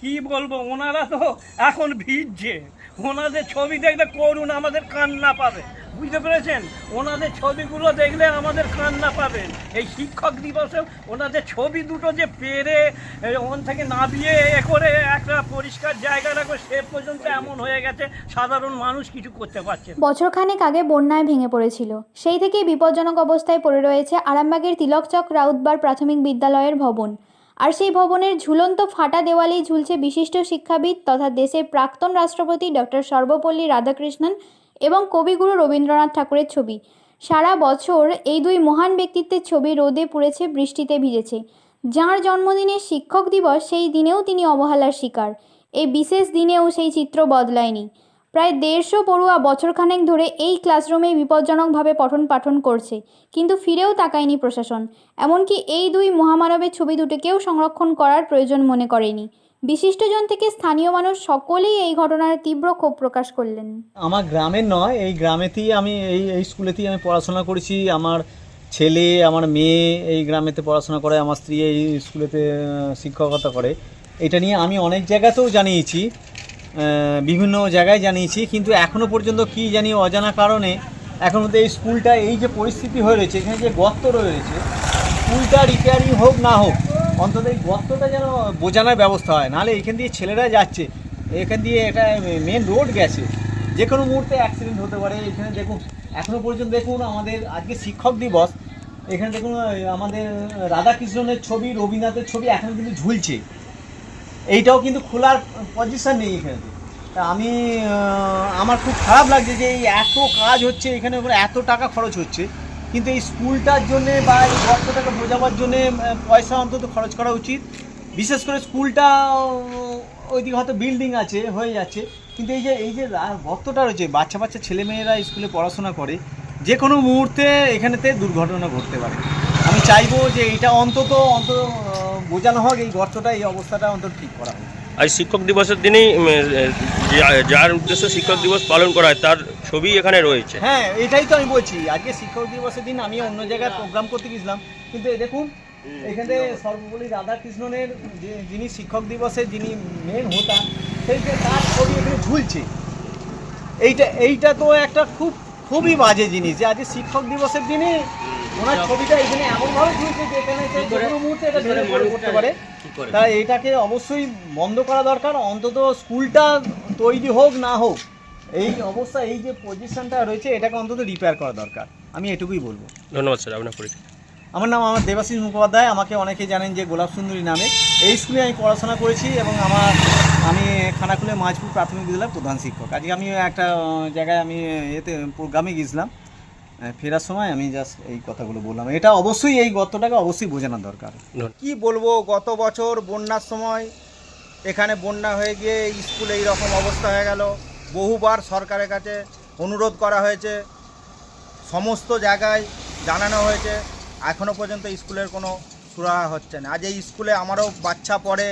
কি বলব ওনারা তো এখন ভিড়ছে ওনাদের ছবি দেখলে করুন আমাদের কান্না পাবে। বুঝতে পেরেছেন? ওনাদের ছবিগুলো দেখলে আমাদের কান্না পাবেন এই শিক্ষক দিবসে ওনাদের ছবি দুটো যে পেরে এ, ওখান থেকে নামিয়ে এ করে একটা পরিষ্কার জায়গা রাখো সে পর্যন্ত এমন হয়ে গেছে সাধারণ মানুষ কিছু করতে পারছে বছরখানেক আগে বন্যায় ভেঙে পড়েছিল। সেই থেকেই বিপজ্জনক অবস্থায় পড়ে রয়েছে আরামবাগের তিলকচক রাউতবার প্রাথমিক বিদ্যালয়ের ভবন। আর সেই ভবনের ঝুলন্ত ফাটা দেওয়ালেই ঝুলছে বিশিষ্ট শিক্ষাবিদ তথা দেশের প্রাক্তন রাষ্ট্রপতি ডক্টর সর্বপল্লী রাধাকৃষ্ণন এবং কবিগুরু রবীন্দ্রনাথ ঠাকুরের ছবি। সারা বছর এই দুই মহান ব্যক্তিত্বের ছবি রোদে পুড়েছে, বৃষ্টিতে ভিজেছে। যাঁর জন্মদিনে শিক্ষক দিবস, সেই দিনেও তিনি অবহেলার শিকার। এই বিশেষ দিনেও সেই চিত্র বদলায়নি। প্রায় দেড়শো পড়ুয়া বছরখানেক ধরে এই ক্লাসরুমে বিপজ্জনকভাবে পঠন পাঠন করছে, কিন্তু ফিরেও তাকায়নি প্রশাসন। এমনকি এই দুই মহামানবের ছবি দুটোকেও সংরক্ষণ করার প্রয়োজন মনে করেনি। বিশিষ্টজন থেকে স্থানীয় মানুষ সকলেই এই ঘটনার তীব্র ক্ষোভ প্রকাশ করলেন। আমার গ্রামের নয়, এই গ্রামেতেই আমি, এই এই স্কুলেতেই আমি পড়াশোনা করেছি। আমার ছেলে, আমার মেয়ে এই গ্রামেতে পড়াশোনা করে, আমার স্ত্রী এই স্কুলেতে শিক্ষকতা করে। এটা নিয়ে আমি অনেক জায়গাতেও জানিয়েছি। বিভিন্ন জায়গায় জানিয়েছি, কিন্তু এখনও পর্যন্ত কি জানি অজানা কারণে এখন তো এই স্কুলটা, এই যে পরিস্থিতি হয়ে রয়েছে, এখানে যে গর্ত রয়েছে, স্কুলটা রিপেয়ারিং হোক না হোক, অন্তত এই গর্তটা যেন বোঝানোর ব্যবস্থা হয়। নাহলে এখান দিয়ে ছেলেরা যাচ্ছে, এখান দিয়ে এটা মেন রোড গেছে। যে কোনো মুহূর্তে অ্যাক্সিডেন্ট হতে পারে। এখানে দেখুন, এখনও পর্যন্ত দেখুন আমাদের আজকে শিক্ষক দিবস। এখানে দেখুন, আমাদের রাধাকৃষ্ণনের ছবি, রবীন্দ্রনাথের ছবি এখন কিন্তু ঝুলছে। এইটাও কিন্তু খোলার পজিশন নেই এখানে। আমি আমার খুব খারাপ লাগছে যে এই এত কাজ হচ্ছে এখানে এত টাকা খরচ হচ্ছে। কিন্তু এই স্কুলটার জন্যে বা এই গর্তটাকে বোঝাবার জন্যে পয়সা অন্তত খরচ করা উচিত। বিশেষ করে স্কুলটা ওইদিকে হয়তো বিল্ডিং আছে, হয়ে যাচ্ছে। কিন্তু এই যে এই যে গর্তটা রয়েছে, বাচ্চা বাচ্চা ছেলেমেয়েরা স্কুলে পড়াশোনা করে, যে কোনো মুহূর্তে এখানেতে দুর্ঘটনা ঘটতে পারে। আমি চাইব যে এটা অন্তত অন্তত বোঝানো হোক এই গর্তটা এই অবস্থাটা অন্তত ঠিক করা হোক। আজ শিক্ষক দিবসের দিনেই যার উদ্দেশ্যে শিক্ষক দিবস পালন করা হয় তার ছবি এখানে রয়েছে। হ্যাঁ এটাই তো আমি বলছি আজকে শিক্ষক দিবসের দিন আমি অন্য জায়গায় প্রোগ্রাম করতে গেছিলাম কিন্তু দেখুন এখানে সর্বপল্লী রাধাকৃষ্ণনের যে যিনি শিক্ষক দিবসের যিনি মেন হোতা সেই যে তার ছবি এখানে ঝুলছে। এইটা এইটা তো একটা খুব খুবই বাজে জিনিস যে আজকে শিক্ষক দিবসের দিনে ওনার ছবিটা এখানে এমনভাবে ঝুলছে যে এখানে কোনো মুহূর্তে এটা ভেঙে পড়ে পড়তে পারে। তাই এটাকে অবশ্যই বন্ধ করা দরকার অন্তত স্কুলটা তৈরি হোক না হোক। এই অবস্থা এই যে পজিশনটা রয়েছে এটাকে অন্তত রিপেয়ার করা দরকার। আমি এটুকুই বলব। ধন্যবাদ স্যার আপনার পরিচয়। আমার নাম আমার দেবাশিস মুখোপাধ্যায়। আমাকে অনেকে জানেন যে গোলাপ সুন্দরী নামে। এই স্কুলে আমি পড়াশোনা করেছি এবং আমার আমি খানাকুলে মাঝপুর প্রাথমিক বিদ্যালয়ের প্রধান শিক্ষক। আজকে আমি একটা জায়গায় আমি এতে প্রোগ্রামে গেছিলাম আহ, ফেরার সময় আমি জাস্ট এই কথাগুলো বললাম। এটা অবশ্যই এই গর্তটাকে অবশ্যই বোঝানো দরকার। কি বলব গত বছর বন্যার সময় এখানে বন্যা হয়ে গিয়ে এই স্কুলে এই রকম অবস্থা হয়ে গেল। বহুবার সরকারের কাছে অনুরোধ করা হয়েছে। সমস্ত জায়গায় জানানো হয়েছে। এখনও পর্যন্ত স্কুলের কোনো সুরাহা হচ্ছে না। আজ এই স্কুলে আমারও বাচ্চা পড়ে।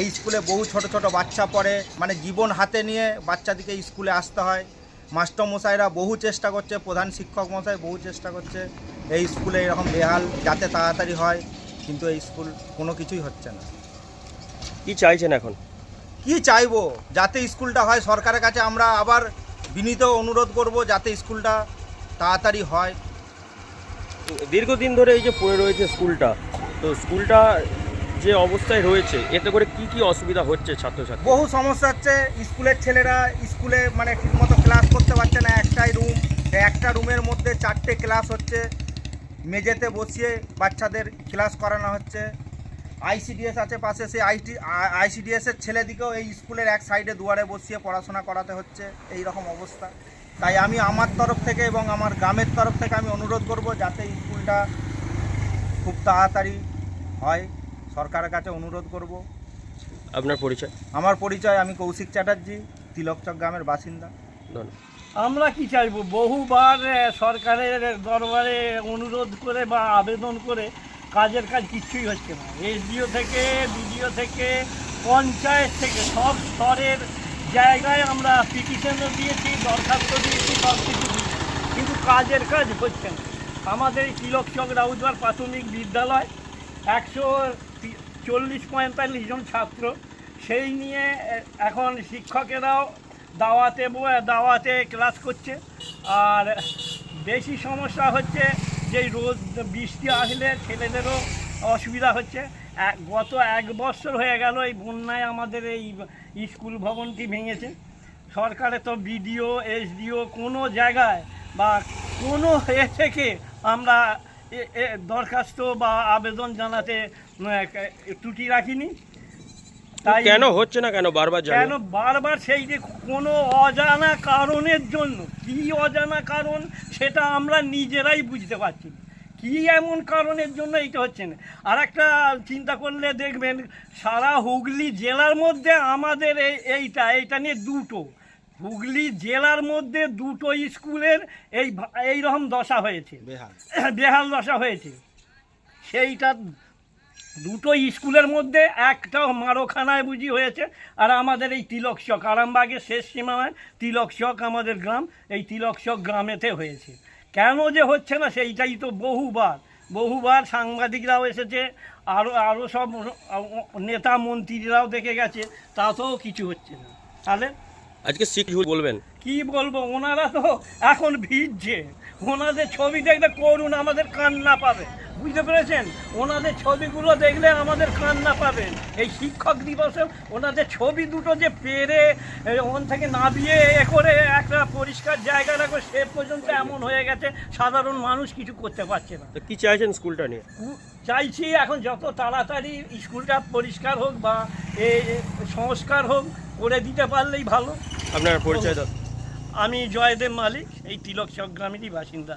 এই স্কুলে বহু ছোট ছোট বাচ্চা পড়ে। মানে জীবন হাতে নিয়ে বাচ্চাদিকে স্কুলে আসতে হয়। মাস্টার মশাইরা বহু চেষ্টা করছে প্রধান শিক্ষক মশাই বহু চেষ্টা করছে এই স্কুলে এরকম বেহাল যাতে তাড়াতাড়ি হয় কিন্তু এই স্কুল কোনো কিছুই হচ্ছে না। কি চাইছেন এখন? কি চাইব? যাতে স্কুলটা হয় সরকারের কাছে আমরা আবার বিনীত অনুরোধ করব যাতে স্কুলটা তাড়াতাড়ি হয়। দীর্ঘদিন ধরে এই যে পড়ে রয়েছে স্কুলটা তো স্কুলটা যে অবস্থায় রয়েছে এতে করে কি কি অসুবিধা হচ্ছে ছাত্রছাত্রী বহু সমস্যা হচ্ছে স্কুলের ছেলেরা স্কুলে মানে ঠিকমতো ক্লাস করতে পারছে না একটাই রুম একটা রুমের মধ্যে চারটে ক্লাস হচ্ছে। মেঝেতে বসিয়ে বাচ্চাদের ক্লাস করানো হচ্ছে। আইসিডিএস আছে পাশে সেই আইটি আইসিডিএসের ছেলেদিকেও এই স্কুলের এক সাইডে দুয়ারে বসিয়ে পড়াশোনা করাতে হচ্ছে এই রকম অবস্থা। তাই আমি আমার তরফ থেকে এবং আমার গ্রামের তরফ থেকে আমি অনুরোধ করব যাতে স্কুলটা খুব তাড়াতাড়ি হয়। সরকারের কাছে অনুরোধ করব। আপনার পরিচয়? আমার পরিচয় আমি কৌশিক চ্যাটার্জি তিলকচক গ্রামের বাসিন্দা। আমরা কি চাইব? বহুবার সরকারের দরবারে অনুরোধ করে বা আবেদন করে কাজের কাজ কিচ্ছুই হচ্ছে না। এসডিও থেকে, বিডিও থেকে, পঞ্চায়েত থেকে, সব স্তরের জায়গায় আমরা পিটিশনও দিয়েছি, দরখাস্ত দিয়েছি, সব কিছু কিন্তু কাজের কাজ হচ্ছে না। আমাদের তিলকচক রাউজার প্রাথমিক বিদ্যালয়, একশো চল্লিশ পঁয়তাল্লিশ জন ছাত্র। সেই নিয়ে এখন শিক্ষকেরাও দাওয়াতে দাওয়াতে ক্লাস করছে। আর বেশি সমস্যা হচ্ছে যে রোদ, বৃষ্টি আসলে ছেলেদেরও অসুবিধা হচ্ছে। গত এক বছর হয়ে গেল এই বন্যায় আমাদের এই স্কুল ভবনটি ভেঙেছে। সরকারে তো বিডিও, এসডিও কোনো জায়গায় বা কোনো এ থেকে আমরা দরখাস্ত বা আবেদন জানাতে ত্রুটি রাখিনি। তাই কেন হচ্ছে না কেন বারবার কেন বারবার সেই যে কোনো অজানা কারণের জন্য কি অজানা কারণ সেটা আমরা নিজেরাই বুঝতে পারছি না। কি এমন কারণের জন্য এইটা হচ্ছে না। আর একটা চিন্তা করলে দেখবেন সারা হুগলি জেলার মধ্যে আমাদের এই এইটা এইটা নিয়ে দুটো। হুগলি জেলার মধ্যে দুটো স্কুলের এই এইরকম দশা হয়েছে। বেহাল দশা হয়েছে। সেইটা দুটো স্কুলের মধ্যে একটা মারোখানায় বুঝি হয়েছে। আর আমাদের এই তিলক চক, আরামবাগের শেষ সীমানায় তিলক চক আমাদের গ্রাম, এই তিলক চক গ্রামেতে হয়েছে। কেন যে হচ্ছে না, সেইটাই তো বহুবার বহুবার সাংবাদিকরাও এসেছে আরও আরও সব নেতা মন্ত্রীরাও দেখে গেছে, তাতেও কিছু হচ্ছে না। তাহলে আজকে শিখ বলবেন। কি বলব ওনারা তো এখন ভিজছে। ওনাদের ছবি দেখলে করুন আমাদের কান্না পাবে। বুঝতে পেরেছেন? ওনাদের ছবিগুলো দেখলে আমাদের কান্না পাবেন এই শিক্ষক দিবসে ওনাদের ছবি দুটো যে পেরে এ, ওখান থেকে নামিয়ে এ করে একটা পরিষ্কার জায়গা রাখবে সে পর্যন্ত এমন হয়ে গেছে সাধারণ মানুষ কিছু করতে পারছে না। তো কি চাইছেন স্কুলটা নিয়ে? চাইছি এখন যত তাড়াতাড়ি স্কুলটা পরিষ্কার হোক বা সংস্কার হোক করে দিতে পারলেই ভালো। আপনার পরিচয় আমি জয়দেব মালিক এই তিলক চক গ্রামেরই বাসিন্দা।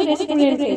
রেস্টুরেন্টে